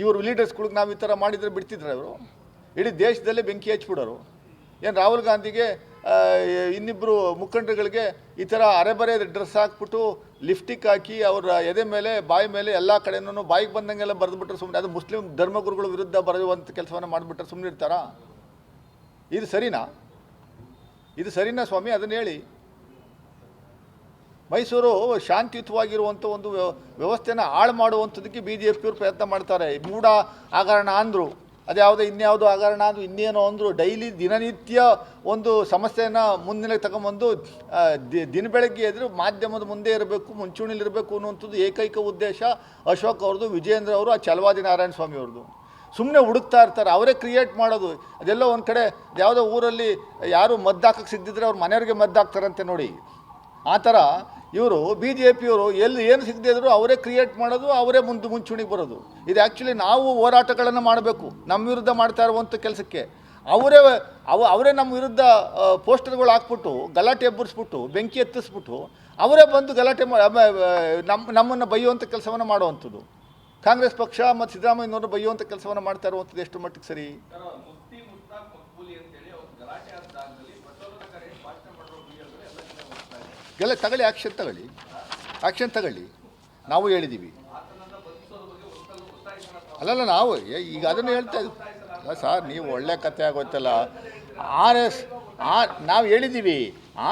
ಇವರು ಲೀಡರ್ಸ್ಗಳಿಗೆ ನಾವು ಈ ಥರ ಮಾಡಿದರೆ ಬಿಡ್ತಿದ್ರೆ ಅವರು ಇಡೀ ದೇಶದಲ್ಲೇ ಬೆಂಕಿ ಹಚ್ಬಿಡೋರು. ಏನು ರಾಹುಲ್ ಗಾಂಧಿಗೆ ಇನ್ನಿಬ್ಬರು ಮುಖಂಡರುಗಳಿಗೆ ಈ ಥರ ಅರೆಬರೆ ಡ್ರೆಸ್ ಹಾಕ್ಬಿಟ್ಟು ಲಿಫ್ಟಿಕ್ ಹಾಕಿ ಅವರ ಎದೆ ಮೇಲೆ, ಬಾಯಿ ಮೇಲೆ ಎಲ್ಲ ಕಡೆನೂ ಬಾಯಿಗೆ ಬಂದಂಗೆಲ್ಲ ಬರೆದ್ಬಿಟ್ರೆ ಸುಮ್ಮನೆ ಅದು ಮುಸ್ಲಿಂ ಧರ್ಮಗುರುಗಳ ವಿರುದ್ಧ ಬರೆಯುವಂಥ ಕೆಲಸವನ್ನು ಮಾಡಿಬಿಟ್ರೆ ಸುಮ್ಮನೆ ಇರ್ತಾರಾ ಇದು ಸರಿನಾ? ಇದು ಸರಿನಾ ಸ್ವಾಮಿ? ಅದನ್ನು ಹೇಳಿ. ಮೈಸೂರು ಶಾಂತಿಯುತವಾಗಿರುವಂಥ ಒಂದು ವ್ಯವ- ವ್ಯವಸ್ಥೆನ ಹಾಳು ಮಾಡುವಂಥದ್ದಕ್ಕೆ ಬಿ ಜೆ ಪಿಯವರು ಪ್ರಯತ್ನ ಮಾಡ್ತಾರೆ. ಮೂಢ ಆಗರಣ ಅಂದರು. ಅದ್ಯಾವುದೋ ಇನ್ಯಾವುದೋ ಆಗರಣ ಅಂದರು, ಇನ್ನೇನೋ ಅಂದರು. ಡೈಲಿ ದಿನನಿತ್ಯ ಒಂದು ಸಮಸ್ಯೆಯನ್ನು ಮುಂದಿನ ತಗೊಂಬಂದು ದಿನ ಬೆಳಗ್ಗೆ ಎದುರು ಮಾಧ್ಯಮದ ಮುಂದೆ ಇರಬೇಕು ಮುಂಚೂಣಿಲಿರಬೇಕು ಅನ್ನುವಂಥದ್ದು ಏಕೈಕ ಉದ್ದೇಶ ಅಶೋಕ್ ಅವ್ರದ್ದು ವಿಜಯೇಂದ್ರ ಅವರು, ಆ ಚಲವಾದಿ ನಾರಾಯಣ ಸ್ವಾಮಿ ಅವ್ರದ್ದು ಸುಮ್ಮನೆ ಹುಡುಕ್ತಾ ಇರ್ತಾರೆ. ಅವರೇ ಕ್ರಿಯೇಟ್ ಮಾಡೋದು. ಅದೆಲ್ಲ ಒಂದು ಕಡೆ ಯಾವುದೋ ಊರಲ್ಲಿ ಯಾರು ಮದ್ದು ಹಾಕಕ್ಕೆ ಸಿಗದಿದ್ರೆ ಅವ್ರ ಮನೆಯವ್ರಿಗೆ ಮದ್ದು ಹಾಕ್ತಾರಂತೆ ನೋಡಿ. ಆ ಥರ ಇವರು ಬಿ ಜೆ ಪಿಯವರು ಎಲ್ಲಿ ಏನು ಸಿಗದೇ ಇದ್ರು ಅವರೇ ಕ್ರಿಯೇಟ್ ಮಾಡೋದು, ಅವರೇ ಮುಂದೆ ಮುಂಚೂಣಿಗೆ ಬರೋದು. ಇದು ಆ್ಯಕ್ಚುಲಿ ನಾವು ಹೋರಾಟಗಳನ್ನು ಮಾಡಬೇಕು ನಮ್ಮ ವಿರುದ್ಧ ಮಾಡ್ತಾ ಇರುವಂಥ ಕೆಲಸಕ್ಕೆ. ಅವರೇ ಅವ, ಅವರೇ ನಮ್ಮ ವಿರುದ್ಧ ಪೋಸ್ಟರ್ಗಳು ಹಾಕ್ಬಿಟ್ಟು, ಗಲಾಟೆ ಎಬ್ಬರಿಸ್ಬಿಟ್ಟು ಬೆಂಕಿ ಎತ್ತಿಸ್ಬಿಟ್ಟು, ಅವರೇ ಬಂದು ಗಲಾಟೆ ನಮ್ಮ ನಮ್ಮನ್ನು ಬೈಯುವಂಥ ಕೆಲಸವನ್ನು ಮಾಡುವಂಥದ್ದು. ಕಾಂಗ್ರೆಸ್ ಪಕ್ಷ ಮತ್ತು ಸಿದ್ದರಾಮಯ್ಯನವರು ಬೈಯುವಂಥ ಕೆಲಸವನ್ನು ಮಾಡ್ತಾ ಇರುವಂಥದ್ದು ಎಷ್ಟು ಮಟ್ಟಿಗೆ ಸರಿ? ಎಲ್ಲ ತಗೊಳ್ಳಿ ಆ್ಯಕ್ಷನ್ ತಗೊಳ್ಳಿ. ಆ್ಯಕ್ಷನ್ ತಗೊಳ್ಳಿ. ನಾವು ಹೇಳಿದ್ದೀವಿ ಅಲ್ಲಲ್ಲ, ನಾವು ಈಗ ಅದನ್ನು ಹೇಳ್ತಾ ಇದ್ದೀವಿ ಅಲ್ಲ ಸರ್, ನೀವು ಒಳ್ಳೆ ಕತೆ ಆಗೋತ್ತಲ್ಲ ಆರ್ ಎಸ್ ಆರ್ ನಾವು ಹೇಳಿದ್ದೀವಿ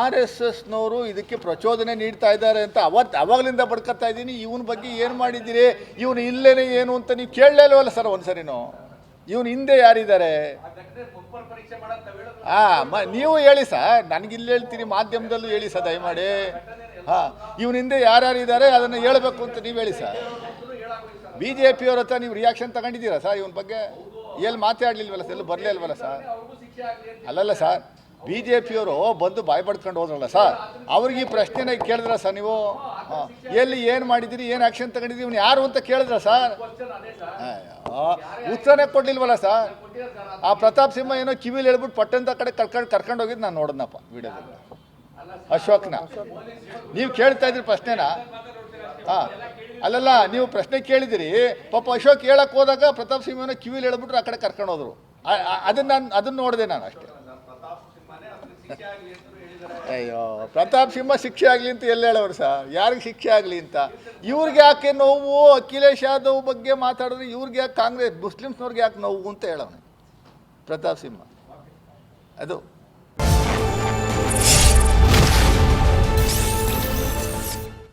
ಆರ್ ಎಸ್ ಎಸ್ನವರು ಇದಕ್ಕೆ ಪ್ರಚೋದನೆ ನೀಡ್ತಾ ಇದ್ದಾರೆ ಅಂತ ಅವತ್ತು ಅವಾಗಲಿಂದ ಬಡ್ಕೊತಾ ಇದ್ದೀನಿ. ಇವನ ಬಗ್ಗೆ ಏನು ಮಾಡಿದ್ದೀರಿ? ಇವನು ಇಲ್ಲೇನೆ ಏನು ಅಂತ ನೀವು ಕೇಳಲೇ ಇಲ್ವಲ್ಲ ಸರ್ ಒಂದು ಸರಿನೂ ಇವನು ಹಿಂದೆ ಯಾರಿದ್ದಾರೆ? ಹಾಂ ನೀವು ಹೇಳಿ ಸರ್. ನನಗಿಲ್ಲಿ ಹೇಳ್ತೀನಿ, ಮಾಧ್ಯಮದಲ್ಲೂ ಹೇಳಿ ಸರ್, ದಯಮಾಡಿ. ಹಾಂ, ಇವನ ಹಿಂದೆ ಯಾರ್ಯಾರಿದ್ದಾರೆ ಅದನ್ನು ಹೇಳಬೇಕು ಅಂತ ನೀವು ಹೇಳಿ ಸರ್. ಬಿ ಜೆ ಪಿಯವ್ರ ಹತ್ರ ನೀವು ರಿಯಾಕ್ಷನ್ ತಗೊಂಡಿದ್ದೀರಾ ಸರ್ ಇವನ ಬಗ್ಗೆ? ಎಲ್ಲಿ ಮಾತಾಡಲಿಲ್ವಲ್ಲ ಸರ್, ಎಲ್ಲೂ ಬರಲೇ ಇಲ್ವಲ್ಲ ಸರ್? ಅಲ್ಲಲ್ಲ ಸರ್. ಬಿ ಜೆ ಪಿಯವರು ಬಂದು ಬಾಯ್ ಪಡ್ಕೊಂಡು ಹೋದ್ರಲ್ಲ ಸರ್, ಅವ್ರಿಗೆ ಈ ಪ್ರಶ್ನೆನ ಕೇಳಿದ್ರ ಸರ್ ನೀವು? ಎಲ್ಲಿ ಏನು ಮಾಡಿದ್ದೀರಿ, ಏನು ಆ್ಯಕ್ಷನ್ ತಗೊಂಡಿದ್ದೀರಿ, ಇವ್ನು ಯಾರು ಅಂತ ಕೇಳಿದ್ರ ಸರ್? ಉತ್ತರನೇ ಕೊಡ್ಲಿಲ್ವಲ್ಲ ಸರ್? ಆ ಪ್ರತಾಪ್ ಸಿಂಹ ಏನೋ ಕಿವಿಲಿ ಹೇಳ್ಬಿಟ್ಟು ಪಟ್ಟಂತ ಕಡೆ ಕರ್ಕೊಂಡು ಕರ್ಕೊಂಡು ಹೋಗಿದ್ದು ನಾನು ನೋಡಿದ್ನಪ್ಪ ವಿಡಿಯೋದಲ್ಲಿ. ಅಶೋಕ್ನ ನೀವು ಕೇಳ್ತಾ ಇದ್ರಿ ಪ್ರಶ್ನೆನ? ಹಾಂ. ಅಲ್ಲಲ್ಲ, ನೀವು ಪ್ರಶ್ನೆ ಕೇಳಿದಿರಿ. ಪಾಪ ಅಶೋಕ್ ಹೇಳಕ್ಕೆ ಹೋದಾಗ ಪ್ರತಾಪ್ ಸಿಂಹನ ಕಿವಿಲಿ ಹೇಳ್ಬಿಟ್ರು ಆ ಕಡೆ ಕರ್ಕೊಂಡು ಹೋದ್ರು. ಅದನ್ನ ನಾನು, ಅದನ್ನ ನೋಡಿದೆ ನಾನು ಅಷ್ಟೇ ಪ್ರತಾಪ್ ಸಿಂಹನೇ ಅದಕ್ಕೆ ಶಿಕ್ಷೆ ಆಗ್ಲಿ ಅಂತ ಹೇಳಿದ್ದಾರೆ ಅಯ್ಯೋ, ಪ್ರತಾಪ್ ಸಿಂಹ ಶಿಕ್ಷೆ ಆಗಲಿ ಅಂತ ಎಲ್ಲಿ ಹೇಳೋರು ಸರ್ ಯಾರಿಗೆ ಶಿಕ್ಷೆ ಆಗಲಿ ಅಂತ? ಇವ್ರಿಗೆ ಯಾಕೆ ನೋವು? ಅಖಿಲೇಶ್ ಯಾದವ್ ಬಗ್ಗೆ ಮಾತಾಡಿದ್ರೆ ಇವ್ರಿಗೆ ಯಾಕೆ ಕಾಂಗ್ರೆಸ್, ಮುಸ್ಲಿಮ್ಸ್ನವ್ರಿಗೆ ಯಾಕೆ ನೋವು ಅಂತ ಹೇಳೋಣ ಪ್ರತಾಪ್ ಸಿಂಹ. ಅದು.